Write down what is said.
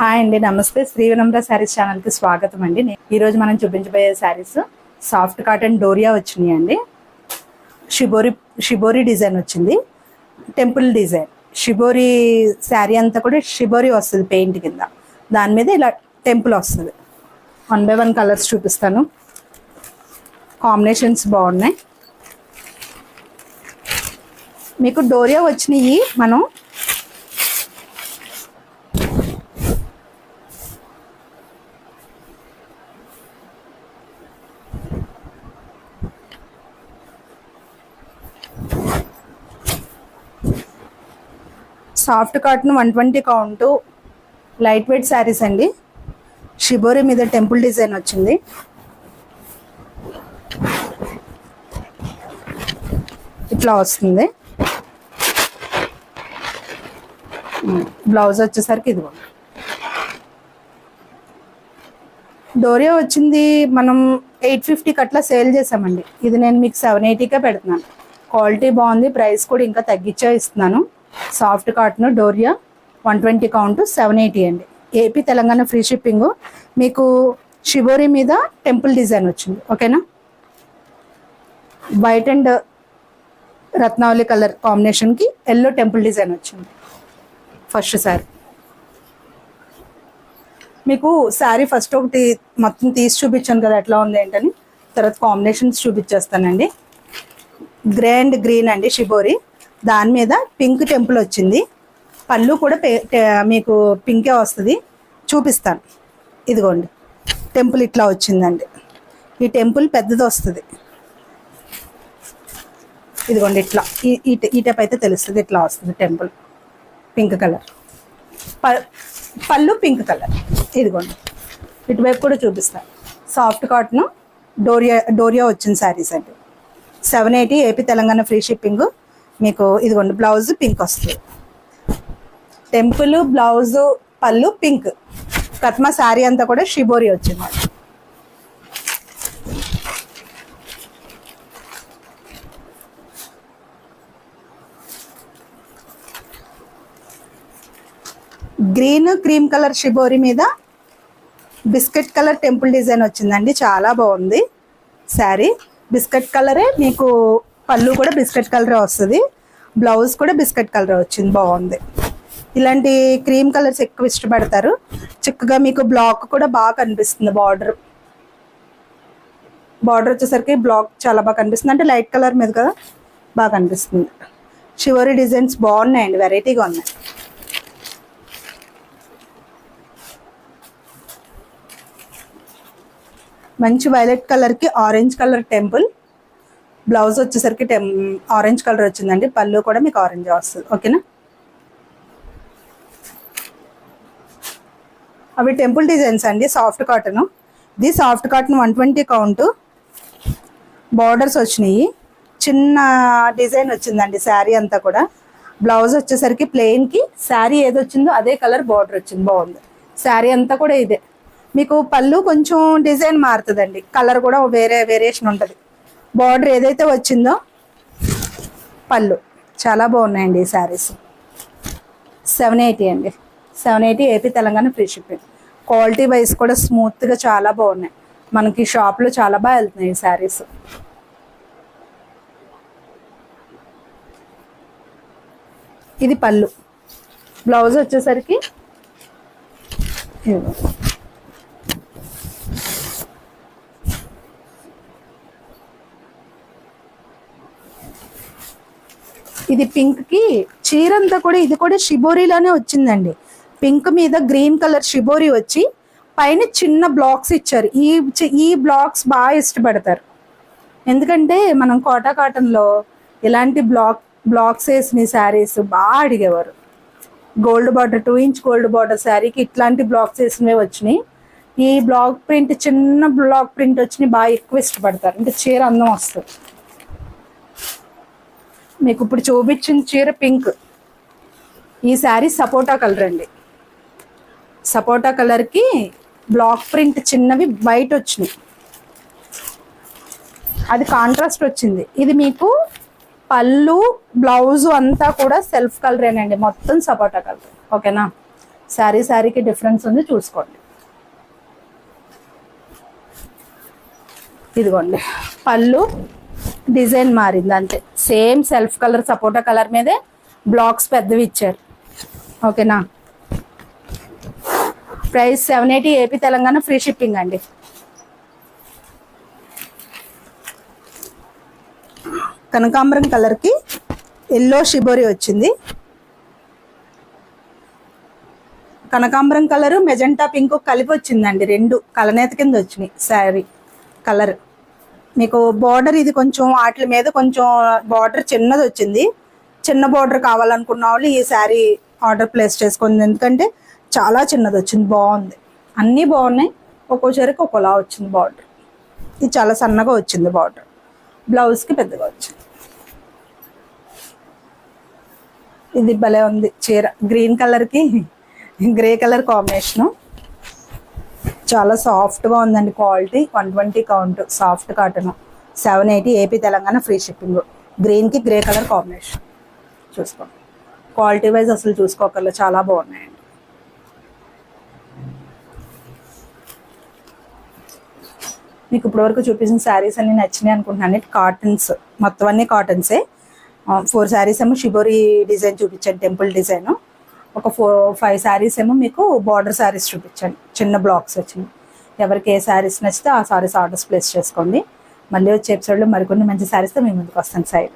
Hi అండి నమస్తే. శ్రీ వినమ్ర శారీస్ ఛానల్కి స్వాగతం అండి. నే- ఈరోజు మనం చూపించబోయే శారీస్ సాఫ్ట్ కాటన్ డోరియా వచ్చినాయి అండి షిబోరి షిబోరి డిజైన్ వచ్చింది. Temple design. షిబోరి శారీ అంతా కూడా షిబోరి వస్తుంది పెయింట్ కింద. దాని మీద ఇలా టెంపుల్ వస్తుంది. వన్ బై వన్ కలర్స్ చూపిస్తాను. కాంబినేషన్స్ బాగున్నాయి. మీకు డోరియా వచ్చినాయి మనం soft cotton one twenty count light weight saris అండి. షిబోరి మీద టెంపుల్ డిజైన్ వచ్చింది. ఇట్లా వస్తుంది. బ్లౌజ్ వచ్చేసరికి ఇదిగో. డోరియా వచ్చింది మనం ఎయిట్ ఫిఫ్టీకి అట్లా సేల్ చేసామండి. ఇది నేను మీకు సెవెన్ ఎయిటీకే పెడుతున్నాను. క్వాలిటీ బాగుంది ప్రైస్ కూడా ఇంకా తగ్గించే ఇస్తున్నాను. Soft cotton doria one twenty count seven eighty అండి. AP Telangana free shipping. మీకు షిబోరి మీద టెంపుల్ డిజైన్ వచ్చింది ఓకేనా? వైట్ అండ్ రత్నావళి కలర్ కాంబినేషన్కి ఎల్లో టెంపుల్ డిజైన్ వచ్చింది ఫస్ట్ శారీ మీకు శారీ ఫస్ట్ ఒకటి మొత్తం తీసి చూపించాను కదా ఎట్లా ఉంది ఏంటని. తర్వాత కాంబినేషన్స్ చూపించేస్తానండి. గ్రే అండ్ గ్రీన్ అండి షిబోరి. దాని మీద పింక్ టెంపుల్ వచ్చింది. పళ్ళు కూడా మీకు పింకే వస్తుంది. చూపిస్తాను. ఇదిగోండి. టెంపుల్ ఇట్లా వచ్చిందండి. ఈ టెంపుల్ పెద్దది వస్తుంది. ఇదిగోండి ఇట్లా. ఈ ఈ ట- టైప్ అయితే తెలుస్తుంది ఇట్లా వస్తుంది టెంపుల్. Pink colour. ప- పళ్ళు పింక్ కలర్. ఇదిగోండి. ఇటువైపు కూడా చూపిస్తాను. సాఫ్ట్ కాటన్ డోరియా డోరియా వచ్చిన శారీస్ అండి. Seven eighty AP Telangana free shipping. మీకు ఇదిగోండి బ్లౌజ్ పింక్ వస్తుంది. టెంపుల్ బ్లౌజ్ పళ్ళు పింక్ కత్మ శారీ అంతా కూడా షిబోరి వచ్చింది. గ్రీన్ క్రీమ్ కలర్ షిబోరి మీద బిస్కెట్ కలర్ టెంపుల్ డిజైన్ వచ్చిందండి. చాలా బాగుంది శారీ. బిస్కెట్ కలరే మీకు పళ్ళు కూడా బిస్కెట్ కలరే వస్తుంది. బ్లౌజ్ కూడా బిస్కెట్ కలర్ వచ్చింది. బాగుంది. ఇలాంటి క్రీమ్ కలర్స్ ఎక్కువ ఇష్టపడతారు. చిక్కగా మీకు బ్లాక్ కూడా బాగా కనిపిస్తుంది బార్డర్. బార్డర్ వచ్చేసరికి బ్లాక్ చాలా బాగా కనిపిస్తుంది. అంటే లైట్ కలర్ మీద కదా బాగా కనిపిస్తుంది. షివరీ డిజైన్స్ బాగున్నాయండి. వెరైటీగా ఉన్నాయి. మంచి వైలెట్ కలర్కి ఆరెంజ్ కలర్ టెంపుల్. బ్లౌజ్ వచ్చేసరికి టెం ఆరెంజ్ కలర్ వచ్చిందండి. పళ్ళు కూడా మీకు ఆరెంజ్ వస్తుంది. ఓకేనా? అవి టెంపుల్ డిజైన్స్ అండి. Soft cotton. ఇది soft cotton one twenty count. Borders వచ్చినాయి. చిన్న డిజైన్ వచ్చిందండి శారీ అంతా కూడా. బ్లౌజ్ వచ్చేసరికి ప్లెయిన్కి శారీ ఏది వచ్చిందో అదే కలర్ బార్డర్ వచ్చింది. బాగుంది. శారీ అంతా కూడా ఇదే. మీకు పళ్ళు కొంచెం డిజైన్ మారుతుందండి. కలర్ కూడా వేరే వేరియేషన్ ఉంటుంది. బార్డర్ ఏదైతే వచ్చిందో పళ్ళు. చాలా బాగున్నాయండి ఈ శారీస్. సెవెన్ ఎయిటీ అండి. Seven eighty AP Telangana free shipping. Quality wise కూడా స్మూత్గా చాలా బాగున్నాయి. మనకి షాప్లో చాలా బాగా వెళ్తున్నాయి ఈ శారీస్. ఇది పళ్ళు. బ్లౌజ్ వచ్చేసరికి ఇది పింక్కి చీర అంతా కూడా ఇది కూడా షిబోరిలోనే వచ్చిందండి. పింక్ మీద గ్రీన్ కలర్ షిబోరి వచ్చి పైన చిన్న బ్లాక్స్ ఇచ్చారు. ఈ ఈ బ్లాక్స్ బాగా ఇష్టపడతారు. ఎందుకంటే మనం కోటా కాటన్లో ఇలాంటి బ్లాక్ బ్లాక్స్ వేసిన శారీస్ బాగా అడిగేవారు. Gold border two inch gold border శారీకి ఇట్లాంటి బ్లాక్స్ వేసినవి వచ్చినాయి. ఈ బ్లాక్ ప్రింట్ చిన్న బ్లాక్ ప్రింట్ వచ్చినాయి బాగా ఎక్కువ ఇష్టపడతారు. అంటే చీర అందం వస్తుంది. మీకు ఇప్పుడు చూపించిన చీర పింక్. ఈ శారీ సపోటా కలర్ అండి. సపోటా కలర్కి బ్లాక్ ప్రింట్ చిన్నవి వైట్ వచ్చినాయి. అది కాంట్రాస్ట్ వచ్చింది. ఇది మీకు పళ్ళు బ్లౌజ్ అంతా కూడా సెల్ఫ్ కలరేనండి మొత్తం సపోటా కలర్. ఓకేనా? శారీ శారీకి డిఫరెన్స్ ఉంది చూసుకోండి. ఇదిగోండి. పళ్ళు డిజైన్ మారింది అంతే. Same self colour sapota colour మీదే బ్లాక్స్ పెద్దవి ఇచ్చారు. ఓకేనా? Price seven eighty AP Telangana free shipping అండి. కనకాంబరం కలర్కి ఎల్లో షిబోరి వచ్చింది. కనకాంబరం కలరు మెజెంటా పింక్ కలిపి వచ్చిందండి రెండు కలనేత కింద వచ్చినాయి శారీ కలర్. మీకు బార్డర్ ఇది కొంచెం వాటి మీద కొంచెం బార్డర్ చిన్నది వచ్చింది. చిన్న బార్డర్ కావాలనుకున్న వాళ్ళు ఈ శారీ ఆర్డర్ ప్లేస్ చేసుకుంది. ఎందుకంటే చాలా చిన్నది వచ్చింది బాగుంది. అన్నీ బాగున్నాయి. ఒక్కోసారికి ఒక్కోలా వచ్చింది బార్డర్ ఇది చాలా సన్నగా వచ్చింది బార్డర్ బ్లౌజ్కి పెద్దగా వచ్చింది. ఇది భలే ఉంది చీర. గ్రీన్ కలర్కి గ్రే కలర్ కాంబినేషను చాలా సాఫ్ట్గా ఉందండి quality one twenty count soft cotton seven eighty AP Telangana free shipping గ్రీన్కి గ్రే కలర్ కాంబినేషన్ చూసుకోండి. క్వాలిటీ వైజ్ అసలు చూసుకోకర్లేదు చాలా బాగున్నాయండి. మీకు ఇప్పటివరకు చూపించిన శారీస్ అన్ని నచ్చినాయి అనుకుంటున్నాను. కాటన్స్ మొత్తం అన్ని కాటన్సే ఫోర్ శారీస్ ఏమో షిబోరి డిజైన్ చూపించాను టెంపుల్ డిజైన్ ఒక ఫోర్ ఫైవ్ శారీస్ ఏమో మీకు బార్డర్ శారీస్ చూపించాను చిన్న బ్లాక్స్ వచ్చింది ఎవరికి ఏ శారీస్ నచ్చితే ఆ శారీస్ ఆర్డర్స్ ప్లేస్ చేసుకోండి. మళ్ళీ వచ్చే ఎపిసోడ్లో మరికొన్ని మంచి శారీస్తో మీ ముందుకు వస్తాను. సైడ్